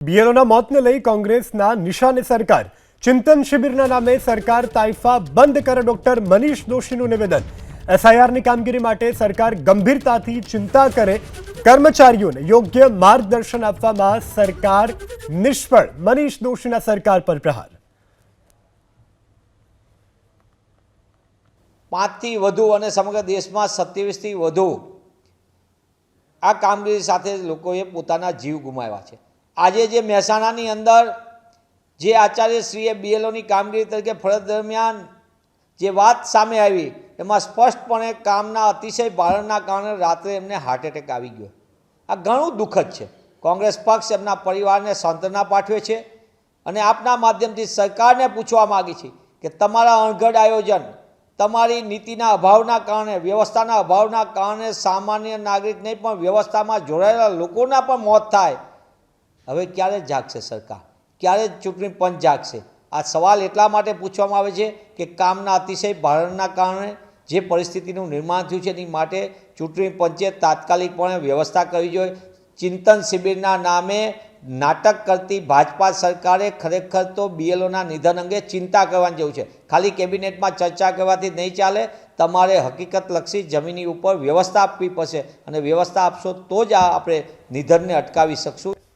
બીએલઓના મોતને લઈ કોંગ્રેસના નિશાને સરકાર. ચિંતન શિબિરના નામે સરકાર તાઇફા બંધ કરે ડોક્ટર મનીષ દોશીનું નિવેદન. એસઆઈઆરની કામગીરી માટે સરકાર ગંભીરતાથી ચિંતા કરે કર્મચારીઓને યોગ્ય માર્ગદર્શન આપવામાં સરકાર નિષ્ફળ. મનીષ દોશીના સરકાર પર પ્રહાર. પાંચથી વધુ અને સમગ્ર દેશમાં સત્યાવીસથી વધુ આ કામગીરી સાથે લોકોએ પોતાના જીવ ગુમાવ્યા છે. આજે જે મહેસાણાની અંદર જે આચાર્યશ્રીએ બીએલઓની કામગીરી તરીકે ફરજ દરમિયાન જે વાત સામે આવી, એમાં સ્પષ્ટપણે કામના અતિશય ભારણના કારણે રાત્રે એમને હાર્ટ એટેક આવી ગયો. આ ઘણું દુઃખદ છે. કોંગ્રેસ પક્ષ એમના પરિવારને સાંત્વના પાઠવે છે અને આપના માધ્યમથી સરકારને પૂછવા માગી છે કે તમારા અણઘડ આયોજન, તમારી નીતિના અભાવના કારણે, વ્યવસ્થાના અભાવના કારણે સામાન્ય નાગરિક નહીં પણ વ્યવસ્થામાં જોડાયેલા લોકોના પણ મોત થાય હવે ક્યારે જાગશે સરકાર? ક્યારે ચૂંટણી પંચ જાગશે? આ સવાલ એટલા માટે પૂછવામાં આવે છે કે કામના અતિશય ભારણના કારણે જે પરિસ્થિતિનું નિર્માણ થયું છે, એની માટે ચૂંટણી પંચે તાત્કાલિકપણે વ્યવસ્થા કરવી જોઈએ. ચિંતન શિબિરના નામે નાટક કરતી ભાજપા સરકારે ખરેખર તો બીએલઓના નિધન અંગે ચિંતા કરવાની જેવું છે. ખાલી કેબિનેટમાં ચર્ચા કરવાથી નહીં ચાલે. તમારે હકીકતલક્ષી જમીની ઉપર વ્યવસ્થા આપવી પડશે. અને વ્યવસ્થા આપશો તો જ આ આપણે નિધનને અટકાવી શકશું.